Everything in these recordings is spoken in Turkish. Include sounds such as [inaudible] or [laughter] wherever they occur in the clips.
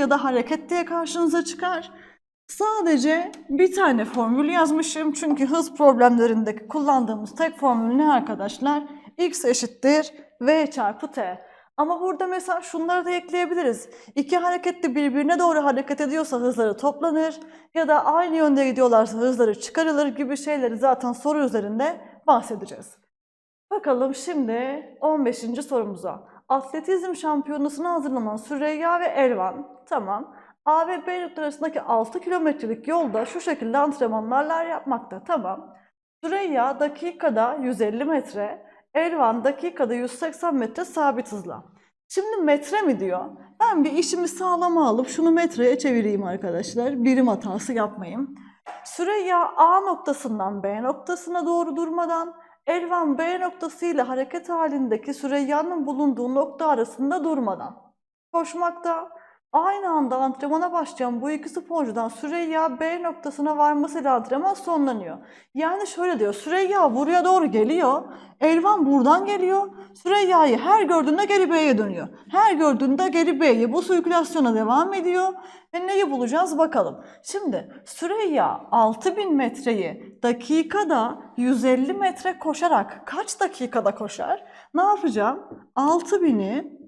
ya da hareket diye karşınıza çıkar. Sadece bir tane formül yazmışım çünkü hız problemlerindeki kullandığımız tek formül ne arkadaşlar? x eşittir v çarpı t. Ama burada mesela şunları da ekleyebiliriz. İki hareketli birbirine doğru hareket ediyorsa hızları toplanır ya da aynı yönde gidiyorlarsa hızları çıkarılır gibi şeyleri zaten soru üzerinde bahsedeceğiz. Bakalım şimdi 15. sorumuza. Atletizm şampiyonasına hazırlanan Süreyya ve Elvan, tamam. A ve B noktaları arasındaki 6 kilometrelik yolda şu şekilde antrenmanlar yapmakta, tamam. Süreyya dakikada 150 metre, Elvan dakikada 180 metre sabit hızla. Şimdi metre mi diyor? Ben bir işimi sağlama alıp şunu metreye çevireyim arkadaşlar. Birim hatası yapmayayım. Süreyya A noktasından B noktasına doğru durmadan Elvan B noktasıyla hareket halindeki Süreyya'nın bulunduğu nokta arasında durmadan koşmakta. Aynı anda antrenmana başlayan bu iki sporcudan Süreyya B noktasına varmasıyla antrenman sonlanıyor. Yani şöyle diyor, Süreyya buraya doğru geliyor, Elvan buradan geliyor, Süreyya'yı her gördüğünde geri B'ye dönüyor. Her gördüğünde geri B'ye bu sirkülasyona devam ediyor ve neyi bulacağız bakalım. Şimdi Süreyya 6000 metreyi dakikada 150 metre koşarak kaç dakikada koşar? Ne yapacağım? 6000'i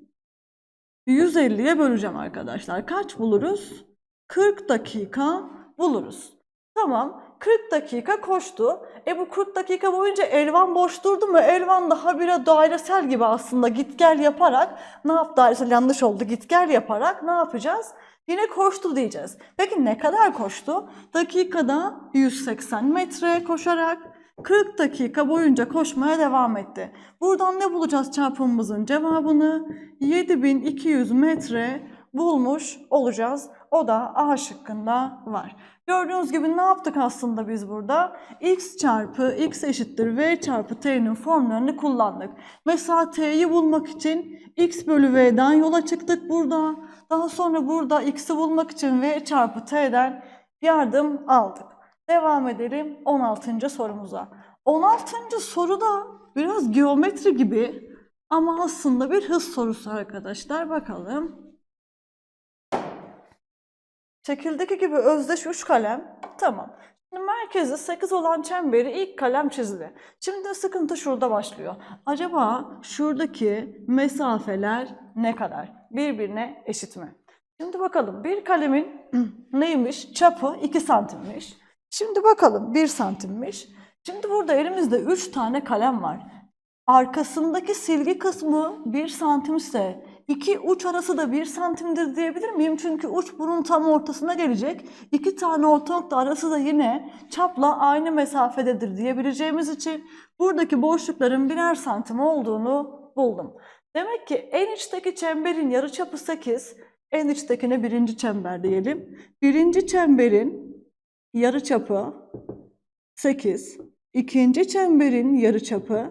150'ye böleceğim arkadaşlar. Kaç buluruz? 40 dakika buluruz. Tamam. 40 dakika koştu. E bu 40 dakika boyunca Elvan boş durdu mu? Elvan daha bir dairesel gibi aslında git gel yaparak ne yap dairesel yanlış oldu git gel yaparak ne yapacağız? Yine koştu diyeceğiz. Peki ne kadar koştu? Dakikada 180 metre koşarak 40 dakika boyunca koşmaya devam etti. Buradan ne bulacağız çarpımımızın cevabını? 7200 metre bulmuş olacağız. O da A şıkkında var. Gördüğünüz gibi ne yaptık aslında biz burada? x çarpı x eşittir v çarpı t'nin formlarını kullandık. Mesela t'yi bulmak için x bölü v'den yola çıktık burada. Daha sonra burada x'i bulmak için v çarpı t'den yardım aldık. Devam edelim 16. sorumuza. 16. soru da biraz geometri gibi ama aslında bir hız sorusu arkadaşlar. Bakalım. Şekildeki gibi özdeş 3 kalem. Tamam. Şimdi merkezi 8 olan çemberi ilk kalem çizdi. Şimdi sıkıntı şurada başlıyor. Acaba şuradaki mesafeler ne kadar? Birbirine eşit mi? Şimdi bakalım bir kalemin [clears throat] neymiş? Çapı 2 santimmiş. Şimdi bakalım 1 santimmiş. Şimdi burada elimizde 3 tane kalem var. Arkasındaki silgi kısmı 1 santim ise iki uç arası da 1 santimdir diyebilir miyim? Çünkü uç bunun tam ortasına gelecek. İki tane orta nokta arası da yine çapla aynı mesafededir diyebileceğimiz için buradaki boşlukların birer santim olduğunu buldum. Demek ki en içteki çemberin yarıçapı 8, en içtekine birinci çember diyelim. Birinci çemberin yarıçapı 8. İkinci çemberin yarıçapı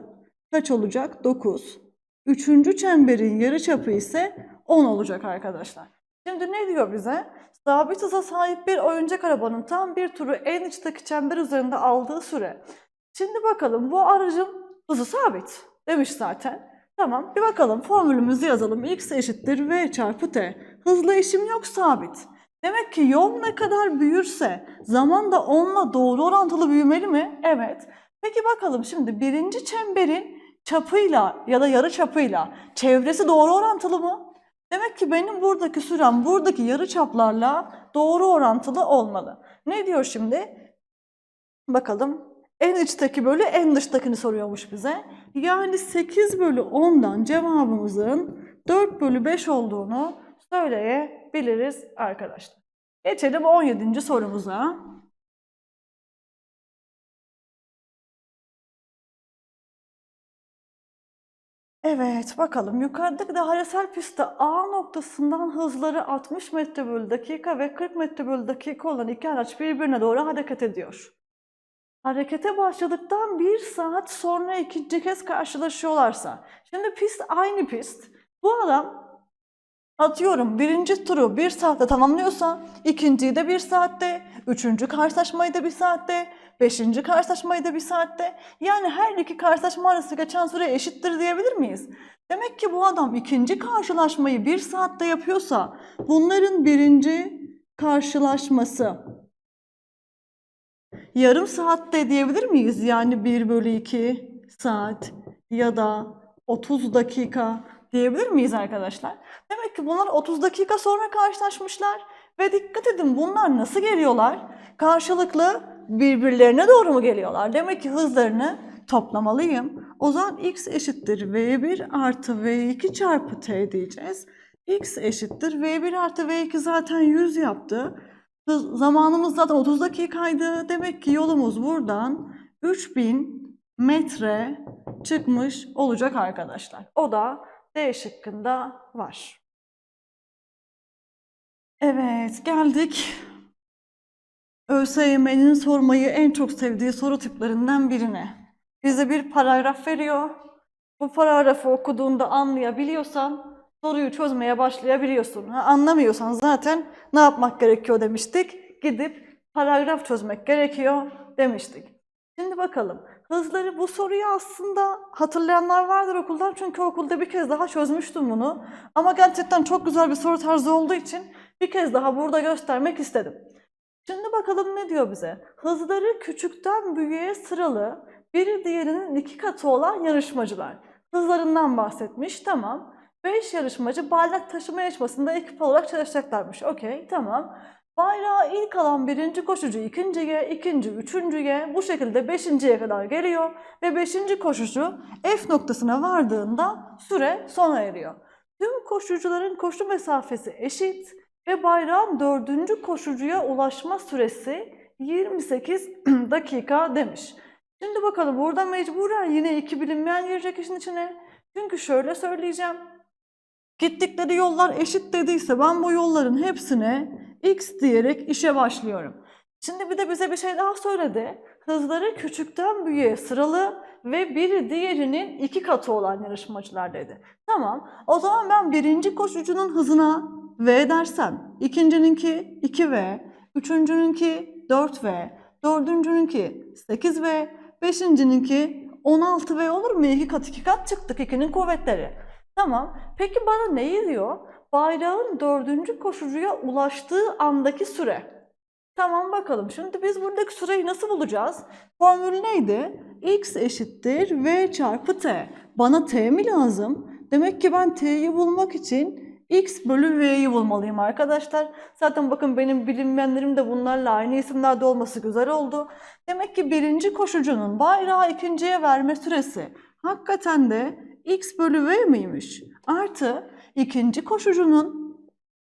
kaç olacak? 9. Üçüncü çemberin yarıçapı ise 10 olacak arkadaşlar. Şimdi ne diyor bize? Sabit hıza sahip bir oyuncak arabanın tam bir turu en içteki çember üzerinde aldığı süre. Şimdi bakalım bu aracın hızı sabit demiş zaten. Tamam bir bakalım formülümüzü yazalım. x eşittir v çarpı t. Hızla işim yok sabit. Demek ki yol ne kadar büyürse zaman da onunla doğru orantılı büyümeli mi? Evet. Peki bakalım şimdi birinci çemberin çapıyla ya da yarı çapıyla çevresi doğru orantılı mı? Demek ki benim buradaki sürem buradaki yarı çaplarla doğru orantılı olmalı. Ne diyor şimdi? Bakalım. En içteki bölü en dıştakini soruyormuş bize. Yani 8 bölü 10'dan cevabımızın 4 bölü 5 olduğunu söyleyebiliriz arkadaşlar. Geçelim 17. sorumuza. Evet bakalım yukarıdaki dairesel pistte A noktasından hızları 60 metre bölü dakika ve 40 metre bölü dakika olan iki araç birbirine doğru hareket ediyor. Harekete başladıktan bir saat sonra ikinci kez karşılaşıyorlarsa. Şimdi pist aynı pist. Bu adam atıyorum birinci turu bir saatte tamamlıyorsa ikinciyi de bir saatte, üçüncü karşılaşmayı da bir saatte, Beşinci karşılaşmayı da bir saatte. Yani her iki karşılaşma arası geçen süre eşittir diyebilir miyiz? Demek ki bu adam ikinci karşılaşmayı bir saatte yapıyorsa bunların birinci karşılaşması yarım saatte diyebilir miyiz? Yani 1 bölü 2 saat ya da 30 dakika diyebilir miyiz arkadaşlar? Demek ki bunlar 30 dakika sonra karşılaşmışlar ve dikkat edin bunlar nasıl geliyorlar? Karşılıklı birbirlerine doğru mu geliyorlar? Demek ki hızlarını toplamalıyım. O zaman x eşittir v1 artı v2 çarpı t diyeceğiz. x eşittir v1 artı v2 zaten 100 yaptı. Hız, zamanımız zaten 30 dakikaydı. Demek ki yolumuz buradan 3000 metre çıkmış olacak arkadaşlar. O da D şıkkında var. Evet geldik ÖSYM'nin sormayı en çok sevdiği soru tiplerinden birine. Bize bir paragraf veriyor. Bu paragrafı okuduğunda anlayabiliyorsan soruyu çözmeye başlayabiliyorsun. Ha, anlamıyorsan zaten ne yapmak gerekiyor demiştik. Gidip paragraf çözmek gerekiyor demiştik. Şimdi bakalım. Hızları bu soruyu aslında hatırlayanlar vardır okuldan. Çünkü okulda bir kez daha çözmüştüm bunu. Ama gerçekten çok güzel bir soru tarzı olduğu için bir kez daha burada göstermek istedim. Şimdi bakalım ne diyor bize? Hızları küçükten büyüğe sıralı, biri diğerinin iki katı olan yarışmacılar. Hızlarından bahsetmiş, tamam. 5 yarışmacı bayrak taşıma yarışmasında ekip olarak çalışacaklarmış. Okey, tamam. Bayrağı ilk alan birinci koşucu ikinciye, ikinci üçüncüye, bu şekilde beşinciye kadar geliyor ve beşinci koşucu F noktasına vardığında süre sona eriyor. Tüm koşucuların koşu mesafesi eşit ve bayrağın dördüncü koşucuya ulaşma süresi 28 [clears throat] dakika demiş. Şimdi bakalım burada mecburen yine iki bilinmeyen girecek işin içine. Çünkü şöyle söyleyeceğim. Gittikleri yollar eşit dediyse ben bu yolların hepsine x diyerek işe başlıyorum. Şimdi bir de bize bir şey daha söyledi. Hızları küçükten büyüğe sıralı ve biri diğerinin iki katı olan yarışmacılar dedi. Tamam o zaman ben birinci koşucunun hızına v dersem, ikincininki 2v, üçüncününki 4v, dördüncününki 8v, beşincininki 16v olur mu? İki kat iki kat çıktık ikinin kuvvetleri. Tamam. Peki bana neyi diyor? Bayrağın dördüncü koşucuya ulaştığı andaki süre. Tamam bakalım. Şimdi biz buradaki süreyi nasıl bulacağız? Formül neydi? x eşittir v çarpı t. Bana t mi lazım? Demek ki ben t'yi bulmak için x bölü v'yi bulmalıyım arkadaşlar. Zaten bakın benim bilinmeyenlerim de bunlarla aynı isimlerde olması güzel oldu. Demek ki birinci koşucunun bayrağı ikinciye verme süresi hakikaten de x bölü v miymiş? Artı ikinci koşucunun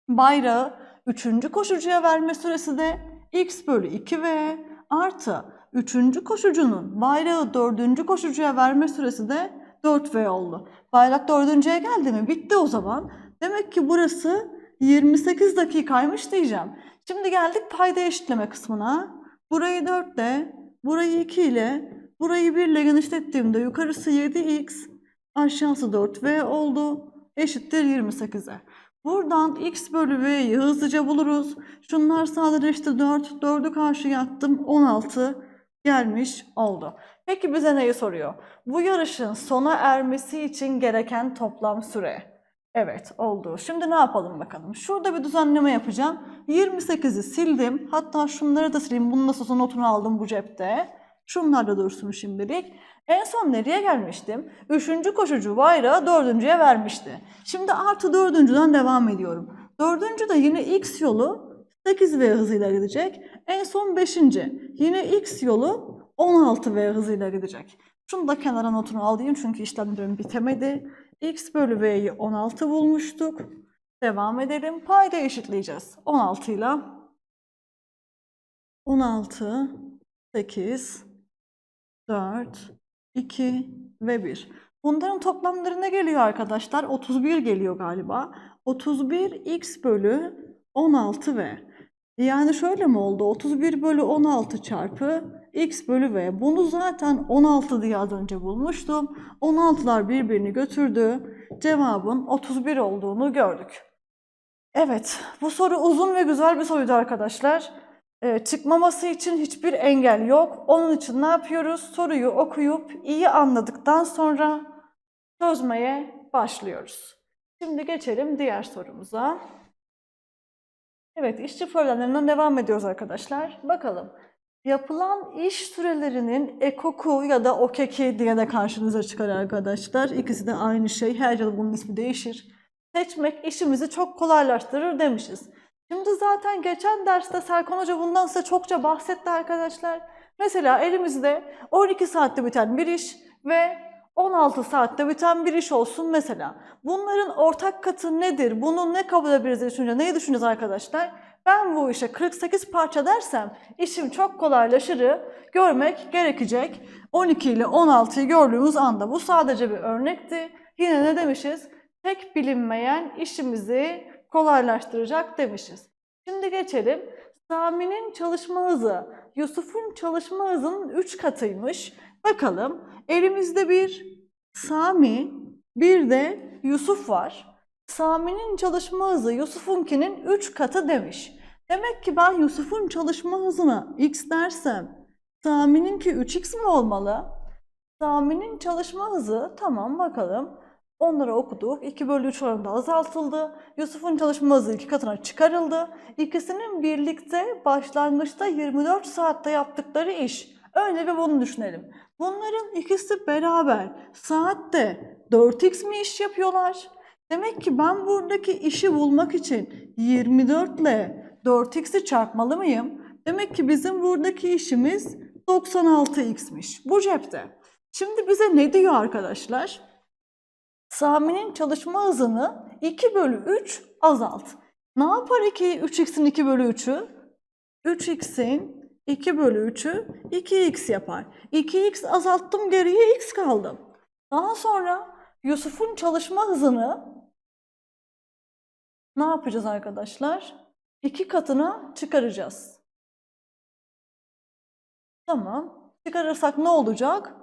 bayrağı üçüncü koşucuya verme süresi de x bölü 2v artı üçüncü koşucunun bayrağı dördüncü koşucuya verme süresi de 4v oldu. Bayrak dördüncüye geldi mi? Bitti o zaman. Demek ki burası 28 dakikaymış diyeceğim. Şimdi geldik payda eşitleme kısmına. Burayı 4 ile, burayı 2 ile, burayı 1 ile genişlettiğimde yukarısı 7x, aşağısı 4v oldu. Eşittir 28'e. Buradan x bölü v'yi hızlıca buluruz. Şunlar sadeleşti 4. 4'ü karşıya attım 16 gelmiş oldu. Peki bize neyi soruyor? Bu yarışın sona ermesi için gereken toplam süre. Evet oldu. Şimdi ne yapalım bakalım. Şurada bir düzenleme yapacağım. 28'i sildim. Hatta şunları da sileyim. Bunun nasıl olsa notunu aldım bu cepte. Şunlar da dursun şimdilik. En son nereye gelmiştim? Üçüncü koşucu bayrağı dördüncüye vermişti. Şimdi artı dördüncüden devam ediyorum. Dördüncü de yine x yolu 8v hızıyla gidecek. En son beşinci. Yine x yolu 16v hızıyla gidecek. Şunu da kenara notunu alayım çünkü işlemlerim bitemedi. X bölü v'yi 16 bulmuştuk. Devam edelim. Payda eşitleyeceğiz. 16 ile 16, 8, 4, 2 ve 1. Bunların toplamları ne geliyor arkadaşlar? 31 geliyor galiba. 31 x bölü 16 v. Yani şöyle mi oldu? 31 bölü 16 çarpı x bölü v. Bunu zaten 16 diye az önce bulmuştum. 16'lar birbirini götürdü. Cevabın 31 olduğunu gördük. Evet, bu soru uzun ve güzel bir soruydu arkadaşlar. e, çıkmaması için hiçbir engel yok. Onun için ne yapıyoruz? Soruyu okuyup iyi anladıktan sonra çözmeye başlıyoruz. Şimdi geçelim diğer sorumuza. Evet, işçi problemlerinden devam ediyoruz arkadaşlar. Bakalım. Yapılan iş sürelerinin ekoku ya da okeki diye de karşınıza çıkar arkadaşlar. İkisi de aynı şey. Her yıl bunun ismi değişir. Seçmek işimizi çok kolaylaştırır demişiz. Şimdi zaten geçen derste Serkan Hoca bundan size çokça bahsetti arkadaşlar. Mesela elimizde 12 saatte biten bir iş ve 16 saatte biten bir iş olsun mesela. Bunların ortak katı nedir? Bunu ne kabul edebiliriz diye düşününce neyi düşüneceğiz arkadaşlar? Ben bu işe 48 parça dersem işim çok kolaylaşırı görmek gerekecek. 12 ile 16'yı gördüğümüz anda bu sadece bir örnekti. Yine ne demişiz? Tek bilinmeyen işimizi kolaylaştıracak demişiz. Şimdi geçelim. Sami'nin çalışma hızı Yusuf'un çalışma hızının 3 katıymış. Bakalım elimizde bir Sami bir de Yusuf var. Sami'nin çalışma hızı Yusuf'unkinin 3 katı demiş. Demek ki ben Yusuf'un çalışma hızına x dersem Sami'ninki 3x mi olmalı? Sami'nin çalışma hızı tamam bakalım. Onları okuduk. 2 bölü 3 oranında azaltıldı. Yusuf'un çalışma hızı iki katına çıkarıldı. İkisinin birlikte başlangıçta 24 saatte yaptıkları iş. Önce bir bunu düşünelim. Bunların ikisi beraber saatte 4x mi iş yapıyorlar? Demek ki ben buradaki işi bulmak için 24 ile 4x'i çarpmalı mıyım? Demek ki bizim buradaki işimiz 96x'miş. Bu cepte. Şimdi bize ne diyor arkadaşlar? Sami'nin çalışma hızını 2 bölü 3 azalt. Ne yapar 2, 3x'in 2 bölü 3'ü? 3x'in 2 bölü 3'ü 2x yapar. 2x azalttım geriye x kaldı. Daha sonra Yusuf'un çalışma hızını ne yapacağız arkadaşlar? 2 katına çıkaracağız. Tamam. Çıkarırsak ne olacak?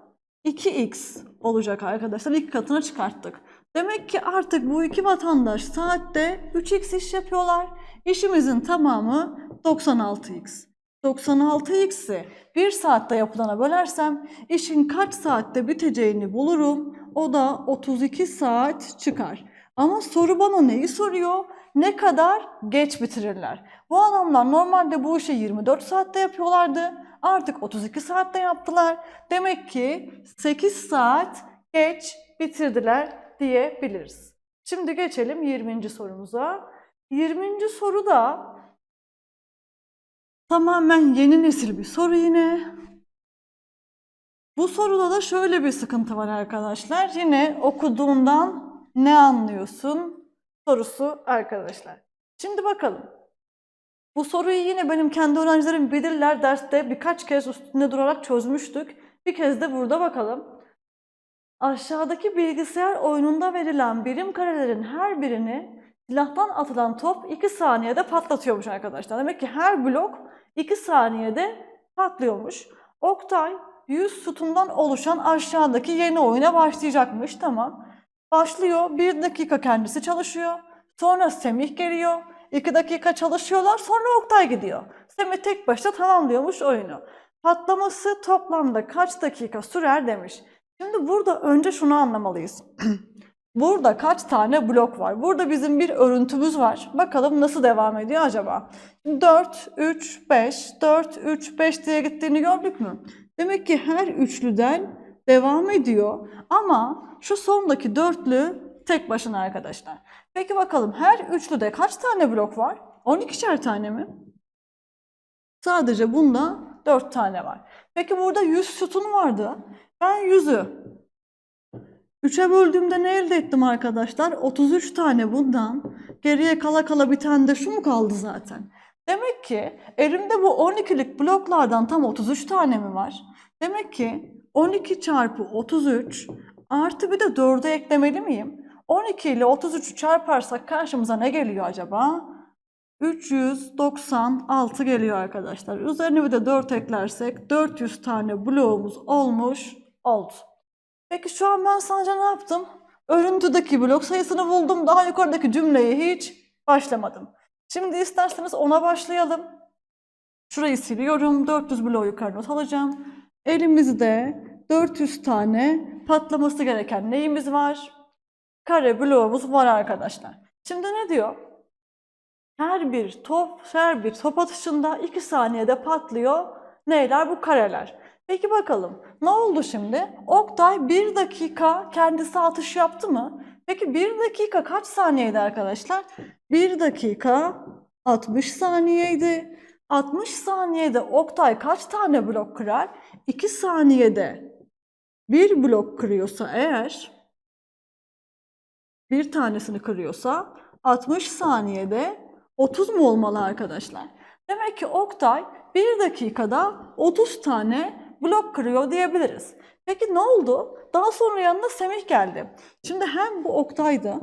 2x olacak arkadaşlar. İlk katına çıkarttık. Demek ki artık bu iki vatandaş saatte 3x iş yapıyorlar. İşimizin tamamı 96x. 96x'i 1 saatte yapılana bölersem işin kaç saatte biteceğini bulurum. O da 32 saat çıkar. Ama soru bana neyi soruyor? Ne kadar geç bitirirler? Bu adamlar normalde bu işi 24 saatte yapıyorlardı. Artık 32 saatte yaptılar. Demek ki 8 saat geç bitirdiler diyebiliriz. Şimdi geçelim 20. sorumuza. 20. soru da tamamen yeni nesil bir soru yine. Bu soruda da şöyle bir sıkıntı var arkadaşlar. Yine okuduğundan ne anlıyorsun sorusu arkadaşlar. Şimdi bakalım. Bu soruyu yine benim kendi öğrencilerim bilirler derste birkaç kez üstünde durarak çözmüştük. Bir kez de burada bakalım. Aşağıdaki bilgisayar oyununda verilen birim karelerin her birini silahtan atılan top 2 saniyede patlatıyormuş arkadaşlar. Demek ki her blok 2 saniyede patlıyormuş. Oktay 100 sütundan oluşan aşağıdaki yeni oyuna başlayacakmış. Tamam. Başlıyor. 1 dakika kendisi çalışıyor. Sonra Semih geliyor. 2 dakika çalışıyorlar. Sonra Oktay gidiyor. Semih tek başına tamamlıyormuş oyunu. Patlaması toplamda kaç dakika sürer demiş. Şimdi burada önce şunu anlamalıyız. [clears throat] Burada kaç tane blok var? Burada bizim bir örüntümüz var. Bakalım nasıl devam ediyor acaba? 4, 3, 5, 4, 3, 5 diye gittiğini gördük mü? Demek ki her üçlüden devam ediyor. Ama şu sondaki dörtlü tek başına arkadaşlar. Peki bakalım her üçlüde kaç tane blok var? 12'şer tane mi? Sadece bunda 4 tane var. Peki burada 100 sütun vardı. Ben 100'ü 3'e böldüğümde ne elde ettim arkadaşlar? 33 tane bundan. Geriye kala kala bir tane de şu mu kaldı zaten? Demek ki elimde bu 12'lik bloklardan tam 33 tane mi var? Demek ki 12 çarpı 33 artı bir de 4'e eklemeli miyim? 12 ile 33'ü çarparsak karşımıza ne geliyor acaba? 396 geliyor arkadaşlar. Üzerine bir de 4 eklersek 400 tane bloğumuz olmuş oldu. Peki şu an ben sadece ne yaptım? Örüntüdeki blok sayısını buldum. Daha yukarıdaki cümleye hiç başlamadım. Şimdi isterseniz ona başlayalım. Şurayı siliyorum. 400 bloğu yukarı not alacağım. Elimizde 400 tane patlaması gereken neyimiz var? Kare bloğumuz var arkadaşlar. Şimdi ne diyor? Her bir top, her bir top atışında 2 saniyede patlıyor. Neyler? Bu kareler. Peki bakalım ne oldu şimdi? Oktay 1 dakika kendisi atış yaptı mı? Peki 1 dakika kaç saniyeydi arkadaşlar? 1 dakika 60 saniyeydi. 60 saniyede Oktay kaç tane blok kırar? 2 saniyede bir blok kırıyorsa eğer bir tanesini kırıyorsa 60 saniyede 30 mu olmalı arkadaşlar? Demek ki Oktay 1 dakikada 30 tane blok kırıyor diyebiliriz. Peki ne oldu? Daha sonra yanına Semih geldi. Şimdi hem bu Oktay'dı.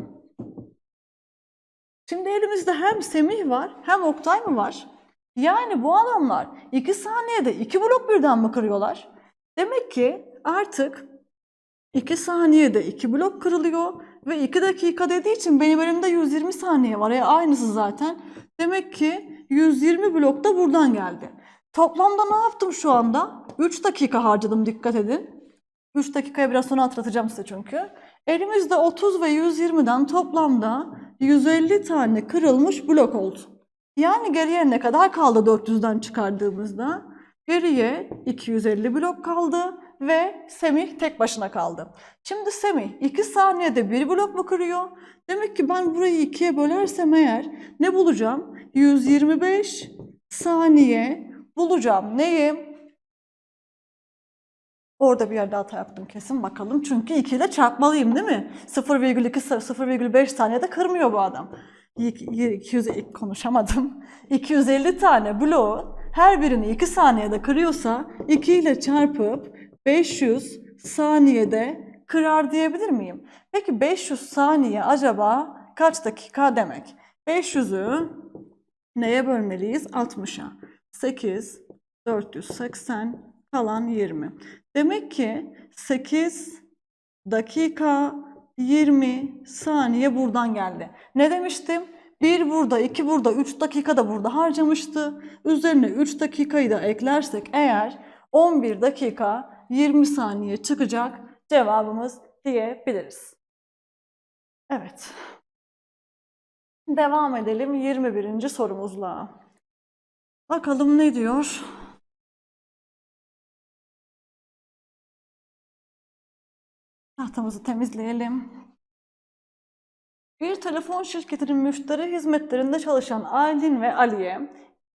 Şimdi elimizde hem Semih var hem Oktay mı var? Yani bu adamlar 2 saniyede 2 blok birden mi kırıyorlar? Demek ki artık 2 saniyede 2 blok kırılıyor ve 2 dakika dediği için benim elimde 120 saniye var. Ya aynısı zaten. Demek ki 120 blok da buradan geldi. Toplamda ne yaptım şu anda? 3 dakika harcadım dikkat edin. 3 dakikaya biraz sonra hatırlatacağım size çünkü. Elimizde 30 ve 120'den toplamda 150 tane kırılmış blok oldu. Yani geriye ne kadar kaldı 400'den çıkardığımızda? Geriye 250 blok kaldı ve Semih tek başına kaldı. Şimdi Semih 2 saniyede bir blok mu kırıyor? Demek ki ben burayı ikiye bölersem eğer ne bulacağım? 125 saniye bulacağım. Neyi? Orada bir yerde hata yaptım kesin bakalım. Çünkü 2 ile çarpmalıyım değil mi? 0,2 0,5 saniyede kırmıyor bu adam. 200 konuşamadım. [laughs] 250 tane bloğu her birini 2 saniyede kırıyorsa 2 ile çarpıp 500 saniyede kırar diyebilir miyim? Peki 500 saniye acaba kaç dakika demek? 500'ü neye bölmeliyiz? 60'a. 8, 480, kalan 20. Demek ki 8 dakika 20 saniye buradan geldi. Ne demiştim? 1 burada, 2 burada, 3 dakika da burada harcamıştı. Üzerine 3 dakikayı da eklersek eğer 11 dakika 20 saniye çıkacak cevabımız diyebiliriz. Evet. Devam edelim 21. sorumuzla. Bakalım ne diyor? Tahtamızı temizleyelim. Bir telefon şirketinin müşteri hizmetlerinde çalışan Aylin ve Aliye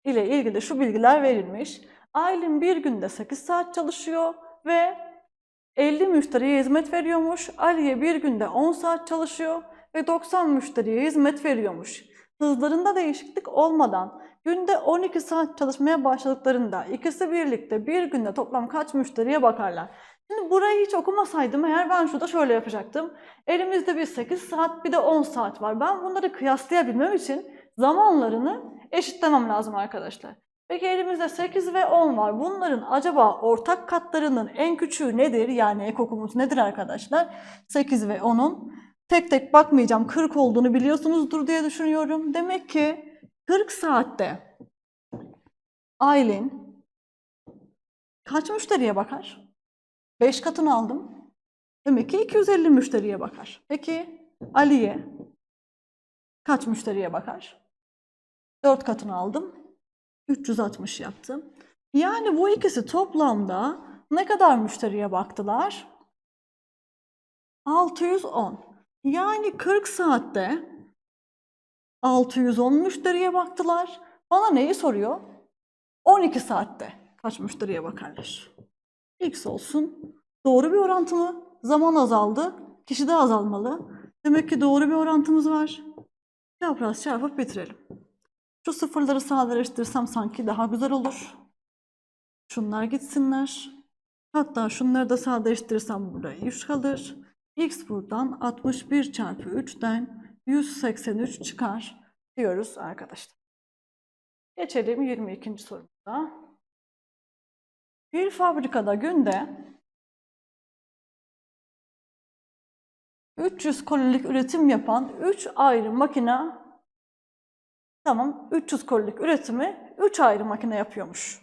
ile ilgili şu bilgiler verilmiş. Aylin bir günde 8 saat çalışıyor ve 50 müşteriye hizmet veriyormuş. Aliye bir günde 10 saat çalışıyor ve 90 müşteriye hizmet veriyormuş. Hızlarında değişiklik olmadan günde 12 saat çalışmaya başladıklarında ikisi birlikte bir günde toplam kaç müşteriye bakarlar? Şimdi burayı hiç okumasaydım eğer ben şurada şöyle yapacaktım. Elimizde bir 8 saat bir de 10 saat var. Ben bunları kıyaslayabilmem için zamanlarını eşitlemem lazım arkadaşlar. Peki elimizde 8 ve 10 var. Bunların acaba ortak katlarının en küçüğü nedir? Yani ekokumuz nedir arkadaşlar? 8 ve 10'un. Tek tek bakmayacağım. 40 olduğunu biliyorsunuzdur diye düşünüyorum. Demek ki 40 saatte Aylin kaç müşteriye bakar? 5 katını aldım. Demek ki 250 müşteriye bakar. Peki Aliye kaç müşteriye bakar? 4 katını aldım. 360 yaptım. Yani bu ikisi toplamda ne kadar müşteriye baktılar? 610. Yani 40 saatte 610 müşteriye baktılar. Bana neyi soruyor? 12 saatte kaç müşteriye bakarlar? X olsun. Doğru bir orantı mı? Zaman azaldı. Kişi de azalmalı. Demek ki doğru bir orantımız var. Çapraz çarpıp bitirelim. Şu sıfırları sadeleştirsem sanki daha güzel olur. Şunlar gitsinler. Hatta şunları da sadeleştirirsem burada 3 kalır. X buradan 61 çarpı 3'ten 183 çıkar diyoruz arkadaşlar. Geçelim 22. sorumuza. Bir fabrikada günde 300 kolilik üretim yapan 3 ayrı makine Tamam 300 kolilik üretimi 3 ayrı makine yapıyormuş.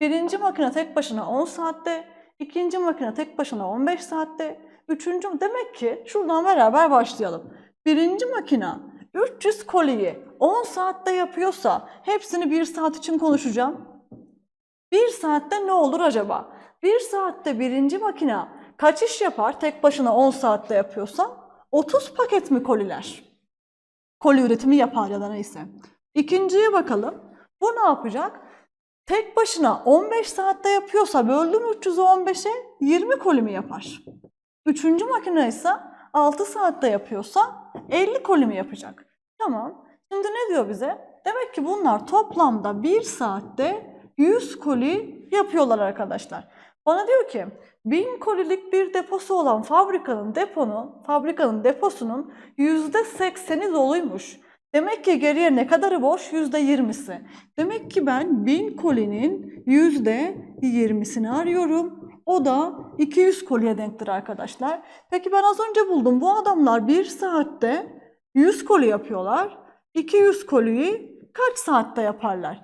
Birinci makine tek başına 10 saatte, ikinci makine tek başına 15 saatte, üçüncü demek ki şuradan beraber başlayalım. Birinci makina 300 koliyi 10 saatte yapıyorsa hepsini 1 saat için konuşacağım. 1 saatte ne olur acaba? 1 saatte birinci makina kaç iş yapar tek başına 10 saatte yapıyorsa? 30 paket mi koliler? Koli üretimi yapar ya da neyse. İkinciye bakalım. Bu ne yapacak? Tek başına 15 saatte yapıyorsa böldüm 300'ü 15'e 20 koli mi yapar? Üçüncü makine ise 6 saatte yapıyorsa 50 koli yapacak? Tamam. Şimdi ne diyor bize? Demek ki bunlar toplamda 1 saatte 100 koli yapıyorlar arkadaşlar. Bana diyor ki 1000 kolilik bir deposu olan fabrikanın deponun, fabrikanın deposunun %80'i doluymuş. Demek ki geriye ne kadarı boş? %20'si. Demek ki ben 1000 kolinin %20'sini arıyorum. O da 200 koliye denktir arkadaşlar. Peki ben az önce buldum. Bu adamlar 1 saatte 100 koli yapıyorlar. 200 koliyi kaç saatte yaparlar?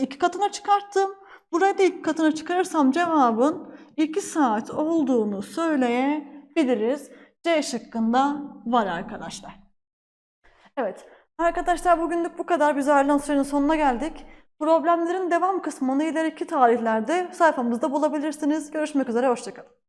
İki katına çıkarttım. Burayı da iki katına çıkarırsam cevabın 2 saat olduğunu söyleyebiliriz. C şıkkında var arkadaşlar. Evet. Arkadaşlar bugünlük bu kadar. Biz ayrılan sürenin sonuna geldik. Problemlerin devam kısmını ileriki tarihlerde sayfamızda bulabilirsiniz. Görüşmek üzere. Hoşçakalın.